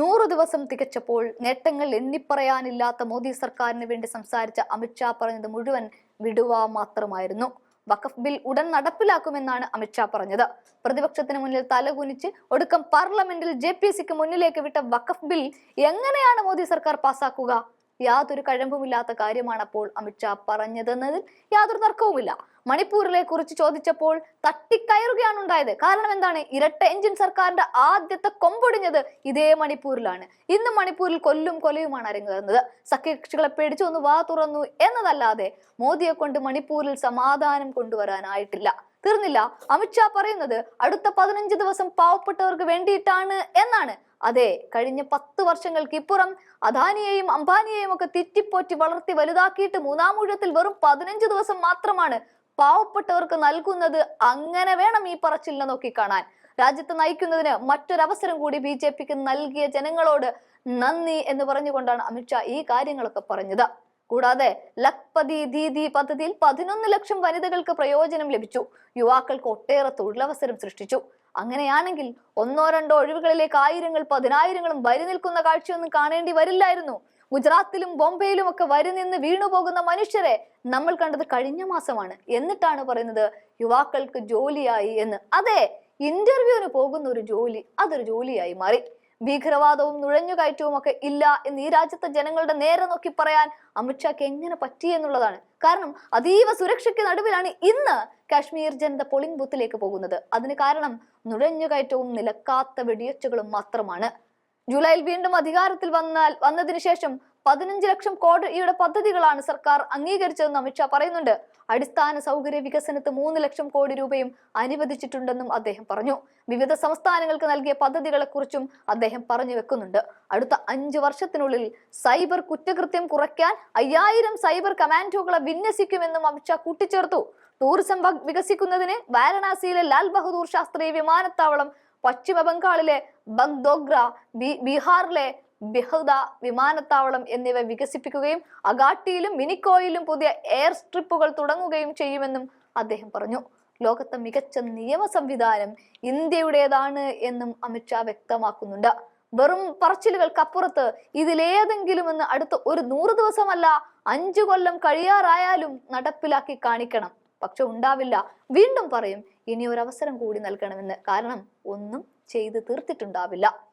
നൂറു ദിവസം തികച്ചപ്പോൾ നേട്ടങ്ങൾ എണ്ണിപ്പറയാനില്ലാത്ത മോദി സർക്കാരിന് വേണ്ടി സംസാരിച്ച അമിത്ഷാ പറഞ്ഞത് മുഴുവൻ വിടുവ മാത്രമായിരുന്നു. വഖഫ് ബിൽ ഉടൻ നടപ്പിലാക്കുമെന്നാണ് അമിത്ഷാ പറഞ്ഞത്. പ്രതിപക്ഷത്തിന് മുന്നിൽ തലകുനിച്ച് ഒടുക്കം പാർലമെന്റിൽ ജെ പി സിക്ക് മുന്നിലേക്ക് വിട്ട വഖഫ് ബിൽ എങ്ങനെയാണ് മോദി സർക്കാർ പാസാക്കുക? യാതൊരു കഴമ്പുമില്ലാത്ത കാര്യമാണ് അപ്പോൾ അമിത്ഷാ പറഞ്ഞതെന്നതിൽ യാതൊരു തർക്കവുമില്ല. മണിപ്പൂരിലെ കുറിച്ച് ചോദിച്ചപ്പോൾ തട്ടിക്കയറുകയാണ് ഉണ്ടായത് കാരണം എന്താണ്? ഇരട്ട എഞ്ചിൻ സർക്കാരിന്റെ ആദ്യത്തെ കൊമ്പൊടിഞ്ഞത് ഇതേ മണിപ്പൂരിലാണ്. ഇന്ന് മണിപ്പൂരിൽ കൊല്ലും കൊലയുമാണ് അരങ്ങേറുന്നത്. സഖ്യകക്ഷികളെ പേടിച്ചു ഒന്ന് വാ തുറന്നു എന്നതല്ലാതെ മോദിയെ കൊണ്ട് മണിപ്പൂരിൽ സമാധാനം കൊണ്ടുവരാനായിട്ടില്ല. തീർന്നില്ല. അമിത്ഷാ പറയുന്നത് അടുത്ത പതിനഞ്ച് ദിവസം പാവപ്പെട്ടവർക്ക് വേണ്ടിയിട്ടാണ് എന്നാണ്. അതെ കഴിഞ്ഞ പത്ത് വർഷങ്ങൾക്ക് ഇപ്പുറം അദാനിയെയും അംബാനിയെയും ഒക്കെ തെറ്റിപ്പോറ്റി വളർത്തി വലുതാക്കിയിട്ട് മൂന്നാം ഊഴത്തിൽ വെറും പതിനഞ്ച് ദിവസം മാത്രമാണ് പാവപ്പെട്ടവർക്ക് നൽകുന്നത്. അങ്ങനെ വേണം ഈ പറച്ചിലിനെ നോക്കി കാണാൻ. രാജ്യത്ത് നയിക്കുന്നതിന് മറ്റൊരവസരം കൂടി ബി ജെ പിക്ക് നൽകിയ ജനങ്ങളോട് നന്ദി എന്ന് പറഞ്ഞുകൊണ്ടാണ് അമിത്ഷാ ഈ കാര്യങ്ങളൊക്കെ പറഞ്ഞത്. കൂടാതെ ലക്പതി ദീദി പദ്ധതിയിൽ പതിനൊന്ന് ലക്ഷം വനിതകൾക്ക് പ്രയോജനം ലഭിച്ചു. യുവാക്കൾക്ക് ഒട്ടേറെ തൊഴിലവസരം സൃഷ്ടിച്ചു. അങ്ങനെയാണെങ്കിൽ ഒന്നോ രണ്ടോ ഒഴിവുകളിലേക്ക് ആയിരങ്ങൾ പതിനായിരങ്ങളും വരി നിൽക്കുന്ന കാഴ്ചയൊന്നും കാണേണ്ടി വരില്ലായിരുന്നു. ഗുജറാത്തിലും ബോംബെയിലും ഒക്കെ വരി നിന്ന് വീണുപോകുന്ന മനുഷ്യരെ നമ്മൾ കണ്ടത് കഴിഞ്ഞ മാസമാണ്. എന്നിട്ടാണ് പറയുന്നത് യുവാക്കൾക്ക് ജോലിയായി എന്ന്. അതെ ഇന്റർവ്യൂവിന് പോകുന്ന ഒരു ജോലി അതൊരു ജോലിയായി മാറി. ഭീകരവാദവും നുഴഞ്ഞുകയറ്റവും ഒക്കെ ഇല്ല എന്ന് ഈ രാജ്യത്തെ ജനങ്ങളുടെ നേരെ നോക്കി പറയാൻ അമിത്ഷാക്ക് എങ്ങനെ പറ്റി എന്നുള്ളതാണ്. കാരണം അതീവ സുരക്ഷയ്ക്ക് നടുവിലാണ് ഇന്ന് കാശ്മീർ ജനത പോളിംഗ് ബൂത്തിലേക്ക് പോകുന്നത്. അതിന് കാരണം നുഴഞ്ഞുകയറ്റവും നിലക്കാത്ത വെടിയൊച്ചകളും മാത്രമാണ്. ജൂലൈയിൽ വീണ്ടും അധികാരത്തിൽ വന്നാൽ വന്നതിന് ശേഷം പതിനഞ്ച് ലക്ഷം കോടിയുടെ പദ്ധതികളാണ് സർക്കാർ അംഗീകരിച്ചതെന്ന് അമിത്ഷാ പറയുന്നുണ്ട്. അടിസ്ഥാന സൗകര്യ വികസനത്ത് മൂന്ന് ലക്ഷം കോടി രൂപയും അനുവദിച്ചിട്ടുണ്ടെന്നും അദ്ദേഹം പറഞ്ഞു. വിവിധ സംസ്ഥാനങ്ങൾക്ക് നൽകിയ പദ്ധതികളെ കുറിച്ചും അദ്ദേഹം പറഞ്ഞു വെക്കുന്നുണ്ട്. അടുത്ത അഞ്ചു വർഷത്തിനുള്ളിൽ സൈബർ കുറ്റകൃത്യം കുറയ്ക്കാൻ അയ്യായിരം സൈബർ കമാൻഡോകളെ വിന്യസിക്കുമെന്നും അമിത്ഷാ കൂട്ടിച്ചേർത്തു. ടൂറിസം വികസിക്കുന്നതിന് വാരണാസിയിലെ ലാൽ ബഹദൂർ ശാസ്ത്രി വിമാനത്താവളം പശ്ചിമ ബംഗാളിലെ ബഗ്ദോഗ്ര ബീഹാറിലെ ബിഹദ വിമാനത്താവളം എന്നിവ വികസിപ്പിക്കുകയും അഗാട്ടിയിലും മിനിക്കോയിലും പുതിയ എയർ സ്ട്രിപ്പുകൾ തുടങ്ങുകയും ചെയ്യുമെന്നും അദ്ദേഹം പറഞ്ഞു. ലോകത്തെ മികച്ച നിയമ സംവിധാനം ഇന്ത്യയുടേതാണ് എന്നും അമിത്ഷാ വ്യക്തമാക്കുന്നുണ്ട്. വെറും പറച്ചിലുകൾക്കപ്പുറത്ത് ഇതിലേതെങ്കിലും എന്ന് അടുത്ത ഒരു നൂറ് ദിവസമല്ല അഞ്ചു കൊല്ലം കഴിയാറായാലും നടപ്പിലാക്കി കാണിക്കണം. പക്ഷെ ഉണ്ടാവില്ല. വീണ്ടും പറയും ഇനി ഒരു അവസരം കൂടി നൽകണമെന്ന്. കാരണം ഒന്നും ചെയ്തു തീർത്തിട്ടുണ്ടാവില്ല.